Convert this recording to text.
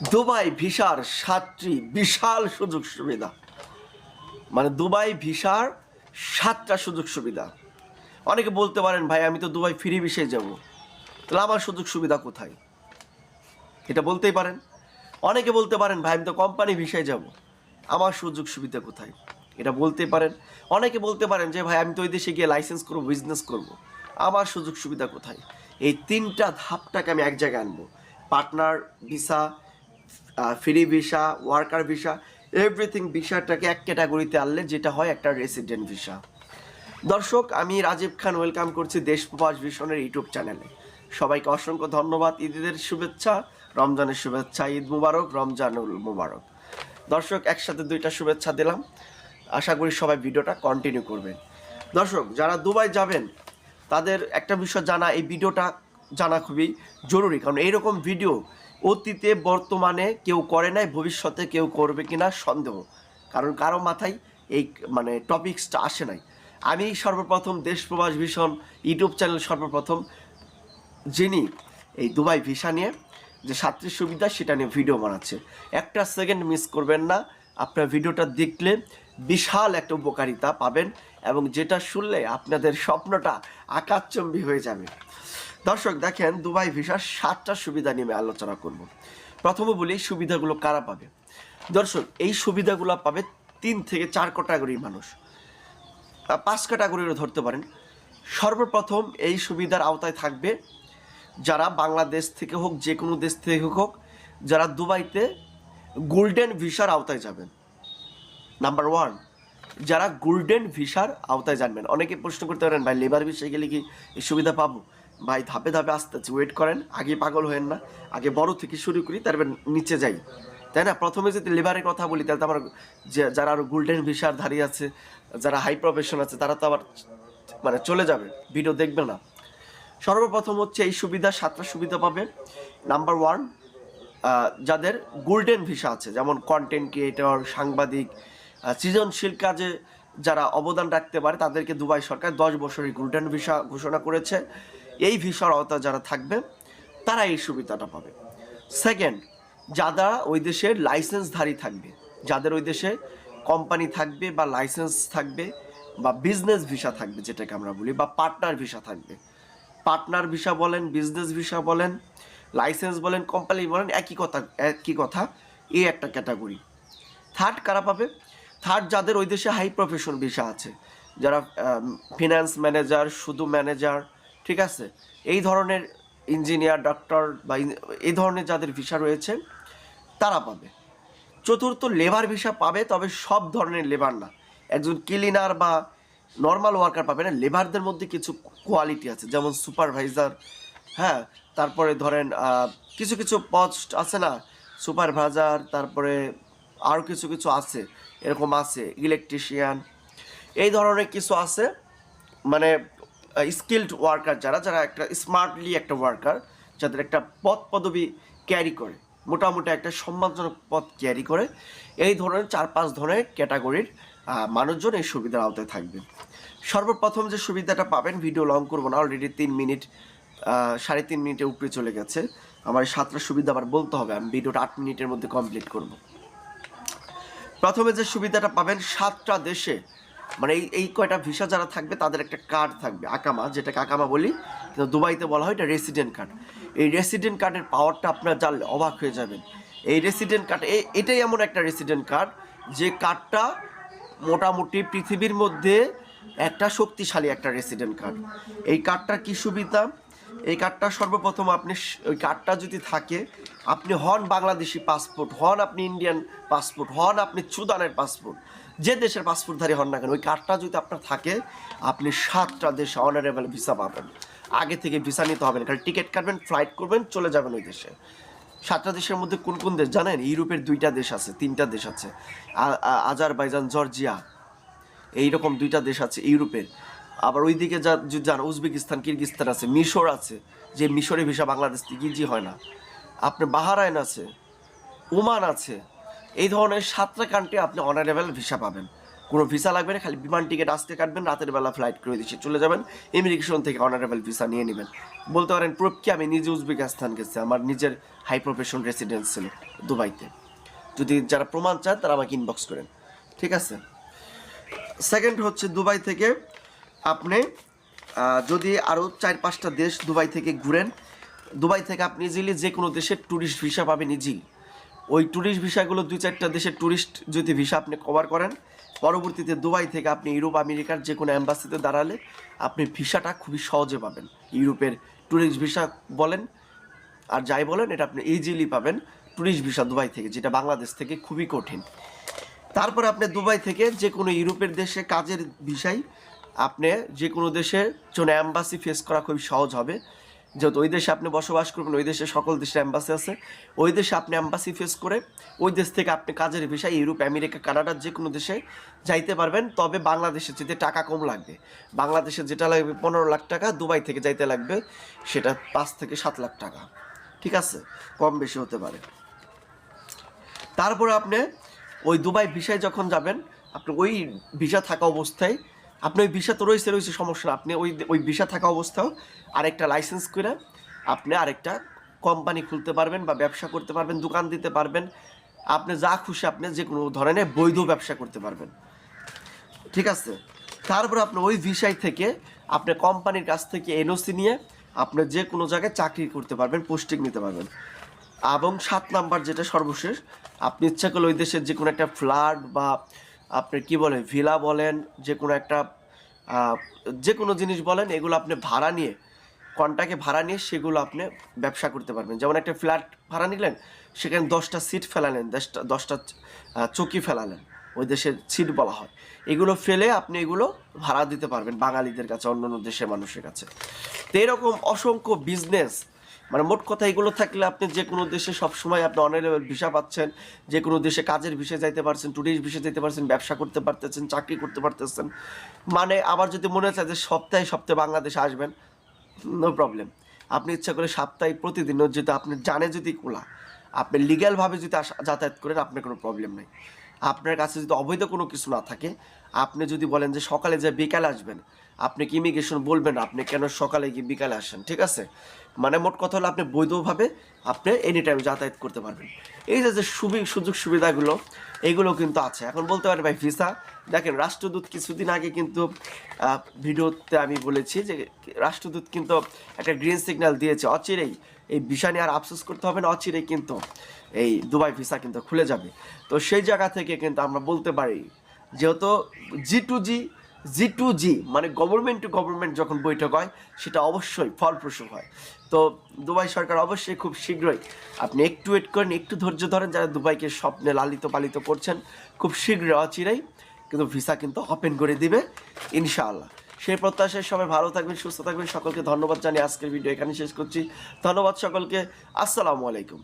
Dubai ভিসার সাতটি বিশাল সুযোগ সুবিধা। মানে দুবাই ভিসার সাতটা সুযোগ সুবিধা। অনেকে বলতে পারেন, ভাই, আমি তো দুবাই ফ্রি ভিসায় যাব। তাহলে আমার সুযোগ সুবিধা কোথায়? এটা বলতেই পারেন। অনেকে বলতে পারেন, ভাই, আমি তো কোম্পানি ভিসায় যাব। আমার সুযোগ সুবিধা কোথায়? এটা বলতে পারেন। অনেকে বলতে পারেন যে, ভাই, আমি তো ওই দেশে গিয়ে লাইসেন্স করব বিজনেস করব। আমার সুযোগ সুবিধা কোথায়? এই তিনটা ধাপটাকে আমি এক জায়গায় আনব। Partner visa free visa worker visa everything ভিসাটাকে এক ক্যাটাগরিতে আনলে যেটা হয় একটা রেসিডেন্ট ভিসা। দর্শক, আমি রাজীব খান ওয়েলকাম করছি দেশ প্রবাস ভিশনের ইউটিউব চ্যানেলে। সবাইকে অসংখ্য ধন্যবাদ, ঈদের শুভেচ্ছা, রমজানের শুভেচ্ছা, ঈদ মুবারক, রমজানুল মুবারক। দর্শক, একসাথে দুইটা শুভেচ্ছা দিলাম। আশা করি সবাই ভিডিওটা কন্টিনিউ করবেন। দর্শক, যারা দুবাই যাবেন, তাদের একটা বিষয় জানা, এই ভিডিওটা জানা খুবই জরুরি। কারণ এইরকম ভিডিও অতীতে, বর্তমানে কেউ করে নাই, ভবিষ্যতে কেউ করবে কিনা সন্দেহ। কারণ কারও মাথায় এই মানে টপিকসটা আসে নাই। আমি সর্বপ্রথম দেশ প্রবাস ভীষণ, ইউটিউব চ্যানেল সর্বপ্রথম, যিনি এই দুবাই ভিসা নিয়ে যে সাতটি সুবিধা সেটা নিয়ে ভিডিও বানাচ্ছে। একটা সেকেন্ড মিস করবেন না, আপনার ভিডিওটা দেখলে বিশাল একটা উপকারিতা পাবেন এবং যেটা শুনলে আপনাদের স্বপ্নটা আকাশচম্বী হয়ে যাবে। দর্শক, দেখেন দুবাই ভিসার সাতটা সুবিধা নিয়ে আলোচনা করব। প্রথমে বলি, সুবিধাগুলো কারা পাবে? দর্শক, এই সুবিধাগুলো পাবে তিন থেকে চার ক্যাটাগরির মানুষ। পাঁচ ক্যাটাগরিরও ধরতে পারেন। সর্বপ্রথম এই সুবিধার আওতায় থাকবে যারা বাংলাদেশ থেকে হোক, যে কোনো দেশ থেকে হোক, যারা দুবাইতে গোল্ডেন ভিসার আওতায় যাবেন। নাম্বার ওয়ান, যারা গোল্ডেন ভিসার আওতায় জানবেন। অনেকে প্রশ্ন করতে পারেন, ভাই, লেবার ভিসায় গেলে কি এই সুবিধা পাবো? ভাই ধাপে ধাপে আস্তে আস্তে ওয়েট করেন আগে পাগল হয়েন না। আগে বড় থেকে শুরু করি, তারপর নিচে যাই। তাই না? প্রথমে যদি লেবারের কথা বলি, তাহলে তো আমার যারা আরও গোল্ডেন ভিসার ধারী আছে, যারা হাই প্রফেশন আছে, তারা তো আবার মানে চলে যাবে। ভিডিও দেখবে না। সর্বপ্রথম হচ্ছে এই সুবিধা, সাতটা সুবিধা পাবে। নাম্বার ওয়ান যাদের গোল্ডেন ভিসা আছে, যেমন কন্টেন্ট ক্রিয়েটর সাংবাদিক সৃজনশীল কাজে যারা অবদান রাখতে পারে, তাদেরকে দুবাই সরকার দশ বছরের গোল্ডেন ভিসা ঘোষণা করেছে। এই ভিসার আওতায় যারা থাকবে, তারা এই সুবিধাটা পাবে। সেকেন্ড যারা ওই দেশের লাইসেন্সধারী থাকবে, যাদের ওই দেশে কোম্পানি থাকবে বা লাইসেন্স থাকবে বা বিজনেস ভিসা থাকবে, যেটাকে আমরা বলি, বা পার্টনার ভিসা থাকবে। পার্টনার ভিসা বলেন বিজনেস ভিসা বলেন লাইসেন্স বলেন কোম্পানি বলেন, একই কথা একই কথা, এই একটা ক্যাটাগরি থার্ড কারা পাবে? থার্ড যাদের ওই দেশে হাই প্রফেশন ভিসা আছে, যারা ফিনান্স ম্যানেজার শুধু ম্যানেজার ঠিক আছে? এই ধরনের ইঞ্জিনিয়ার ডক্টর বা এই ধরনের যাদের ভিসা রয়েছে, তারা পাবে। চতুর্থ লেবার ভিসা পাবে, তবে সব ধরনের লেবার না। একজন ক্লিনার বা নর্মাল ওয়ার্কার পাবে না। লেবারদের মধ্যে কিছু কোয়ালিটি আছে, যেমন সুপারভাইজার হ্যাঁ? তারপরে ধরেন কিছু কিছু পোস্ট আছে না? সুপারভাইজার তারপরে আরও কিছু কিছু আছে, এরকম আছে ইলেকট্রিশিয়ান এই ধরনের কিছু আছে। মানে স্কিল্ড ওয়ার্কার যারা যারা একটা স্মার্টলি একটা ওয়ার্কার যাদের একটা পদ পদবি ক্যারি করে, মোটামুটি একটা সম্মানজনক পদ ক্যারি করে, এই ধরনের চার পাঁচ ধরনের ক্যাটাগরির মানুষজন এই সুবিধার আওতায় থাকবে সর্বপ্রথম যে সুবিধাটা পাবেন ভিডিও লং করব না অলরেডি তিন মিনিট সাড়ে তিন মিনিটে উপরে চলে গেছে। আমার সাতটা সুবিধা আবার বলতে হবে, আমি ভিডিওটা আট মিনিটের মধ্যে কমপ্লিট করব। প্রথমে যে সুবিধাটা পাবেন, সাতটা দেশে মানে এই এই কয়টা ভিসা যারা থাকবে, তাদের একটা কার্ড থাকবে, আকামা, যেটাকে আকামা বলি কিন্তু দুবাইতে বলা হয় এটা রেসিডেন্ট কার্ড এই রেসিডেন্ট কার্ডের পাওয়ারটা আপনারা জানলে অবাক হয়ে যাবেন। এই রেসিডেন্ট কার্ড এটাই এমন একটা রেসিডেন্ট কার্ড যে কার্ডটা মোটামুটি পৃথিবীর মধ্যে একটা শক্তিশালী একটা রেসিডেন্ট কার্ড এই কার্ডটার কি সুবিধা? এই কার্ডটা সর্বপ্রথম আপনি ওই কার্ডটা যদি থাকে, আপনি হন বাংলাদেশি পাসপোর্ট হন আপনি ইন্ডিয়ান পাসপোর্ট হন আপনি সুদানের পাসপোর্ট যে দেশের পাসপোর্টধারী হন না কেন, ওই কার্ডটা যদি আপনার থাকে, আপনি সাতটা দেশে অনারেবল ভিসা পাবেন। আগে থেকে ভিসা নিতে হবে না, কারণ টিকিট কাটবেন ফ্লাইট করবেন, চলে যাবেন ওই দেশে। সাতটা দেশের মধ্যে কোন কোন দেশ জানেন? ইউরোপের দুইটা দেশ আছে, তিনটা দেশ আছে। আজারবাইজান, জর্জিয়া, এইরকম দুইটা দেশ আছে ইউরোপের। আবার ওইদিকে যা, যদি যান, উজবেকিস্তান কিরগিস্তান আছে, মিশর আছে, যে মিশরে ভিসা বাংলাদেশ থেকে ইজি হয় না। আপনি বাহারাইন আছে, ওমান আছে এই ধরনের সাতটা কান্ট্রি আপনি অনারেবল ভিসা পাবেন। কোনো ভিসা লাগবে না, খালি বিমান টিকিট আসতে কাটবেন, রাতের বেলা ফ্লাইট করে দিচ্ছে চলে যাবেন ইমিগ্রেশন থেকে অনারেবল ভিসা নিয়ে নেবেন। বলতে পারেন প্রুফ কি? আমি নিজে উজবেকিস্তান গেছি, আমার নিজের হাই প্রফেশন রেসিডেন্স ছিল দুবাইতে। যদি যারা প্রমাণ চান তারা আমাকে ইনবক্স করেন। ঠিক আছে? সেকেন্ড হচ্ছে দুবাই থেকে আপনি যদি আরও চার পাঁচটা দেশ দুবাই থেকে ঘুরেন, দুবাই থেকে আপনি ইজিলি যে কোনো দেশের ট্যুরিস্ট ভিসা পাবেন ইজিলি ওই ট্যুরিস্ট ভিসাগুলো দুই চারটা দেশের ট্যুরিস্ট যদি ভিসা আপনি কভার করেন, পরবর্তীতে দুবাই থেকে আপনি ইউরোপ, আমেরিকার যে কোনো অ্যাম্বাসিতে দাঁড়ালে আপনি ভিসাটা খুবই সহজে পাবেন। ইউরোপের ট্যুরিস্ট ভিসা বলেন, আর যাই বলেন, এটা আপনি ইজিলি পাবেন ট্যুরিস্ট ভিসা দুবাই থেকে, যেটা বাংলাদেশ থেকে খুবই কঠিন। তারপরে আপনি দুবাই থেকে যে কোনো ইউরোপের দেশে কাজের বিষয়, আপনি যে কোনো দেশের জন্য অ্যাম্বাসি ফেস করা খুবই সহজ হবে। যেহেতু ওই দেশে আপনি বসবাস করবেন, ওই দেশে সকল দেশের অ্যাম্বাসি আছে, ওই দেশে আপনি অ্যাম্বাসি ফেস করে ওই দেশ থেকে আপনি কাজের বিষয় ইউরোপ, আমেরিকা, কানাডার যে কোনো দেশে যাইতে পারবেন। তবে বাংলাদেশে যেতে টাকা কম লাগবে। বাংলাদেশে যেটা লাগবে পনেরো লাখ টাকা, দুবাই থেকে যাইতে লাগবে সেটা পাঁচ থেকে সাত লাখ টাকা। ঠিক আছে? কম বেশি হতে পারে। তারপরে আপনি ওই দুবাই ভিসায় যখন যাবেন, আপনি ওই ভিসা থাকা অবস্থায় আপনি ওই ভিসা তো রয়েছে রয়েছে, সমস্যা না। আপনি ওই ওই ভিসা থাকা অবস্থাও আরেকটা লাইসেন্স করে আপনি আরেকটা কোম্পানি খুলতে পারবেন বা ব্যবসা করতে পারবেন, দোকান দিতে পারবেন। আপনি যা খুশি আপনি যে কোনো ধরনের বৈধ ব্যবসা করতে পারবেন। ঠিক আছে? তারপর আপনি ওই ভিসাই থেকে আপনি কোম্পানির কাছ থেকে এনওসি নিয়ে আপনি যে কোনো জায়গায় চাকরি করতে পারবেন পোস্টিং নিতে পারবেন। এবং সাত নাম্বার যেটা সর্বশেষ, আপনি ইচ্ছা করলে ওই দেশের যে কোনো একটা ফ্ল্যাট বা আপনি কি বলে ভিলা বলেন যে কোনো একটা যে কোনো জিনিস বলেন, এগুলো আপনি ভাড়া নিয়ে, কন্টাকে ভাড়া নিয়ে সেগুলো আপনি ব্যবসা করতে পারবেন। যেমন একটা ফ্ল্যাট ভাড়া নিলেন, সেখানে দশটা সিট ফেলালেন, দশটা দশটা চৌকি ফেলালেন, ওই দেশের সিট বলা হয়। এগুলো ফেলে আপনি এগুলো ভাড়া দিতে পারবেন বাঙালিদের কাছে অন্য অন্য দেশের মানুষের কাছে। তো এরকম অসংখ্য বিজনেস মানে মোট কথা এগুলো থাকলে আপনি যে কোনো দেশে সবসময় আপনি অনারেবল ভিসা পাচ্ছেন যে কোনো দেশে কাজের বিষয়ে যাইতে পারছেন ট্যুরিস্ট বিষয়ে যেতে পারছেন, ব্যবসা করতে পারতেছেন, চাকরি করতে পারতেছেন মানে আবার যদি মনে চায় যে সপ্তাহে সপ্তাহে বাংলাদেশে আসবেন নো প্রবলেম আপনি ইচ্ছা করে সাপ্তাহিক প্রতিদিনও যদি আপনি জানে যদি খোলা, আপনি লিগ্যালভাবে যদি যাতায়াত করেন, আপনার কোনো প্রবলেম নেই। আপনার কাছে যদি অবৈধ কোনো কিছু না থাকে, আপনি যদি বলেন যে সকালে যে বিকালে আসবেন, আপনি কি ইমিগ্রেশন বলবেন, আপনি কেন সকালে গিয়ে বিকালে আসেন, ঠিক আছে? মানে মোট কথা হলো আপনি বৈধভাবে আপনি এনি টাইম যাতায়াত করতে পারবেন। এই যে সুবি, সুযোগ সুবিধাগুলো, এগুলো কিন্তু আছে। এখন বলতে পারেন ভাই ভিসা দেখেন রাষ্ট্রদূত কিছুদিন আগে কিন্তু ভিডিওতে আমি বলেছি যে, রাষ্ট্রদূত কিন্তু একটা গ্রিন সিগন্যাল দিয়েছে, অচিরেই। এই ভিসা নিয়ে আর আফসোস করতে হবে না, অচিরেই কিন্তু এই দুবাই ভিসা কিন্তু খুলে যাবে। তো সেই জায়গা থেকে কিন্তু আমরা বলতে পারি, যেহেতু জি টু জি জি টু জি মানে গভর্নমেন্ট টু গভর্নমেন্ট যখন বৈঠক হয়, সেটা অবশ্যই ফলপ্রসূ হয়। তো দুবাই সরকার অবশ্যই খুব শীঘ্রই আপনি একটু ওয়েট করেন, একটু ধৈর্য ধরেন যারা দুবাইকে স্বপ্নে লালিত পালিত করছেন, খুব শীঘ্রই অচিরেই কিন্তু ভিসা কিন্তু ওপেন করে দিবে, ইনশাআল্লাহ। সেই প্রত্যাশায় সবাই ভালো থাকবেন, সুস্থ থাকবেন। সকলকে ধন্যবাদ জানিয়ে আজকের ভিডিও এখানে শেষ করছি। ধন্যবাদ সকলকে। আসসালামু আলাইকুম।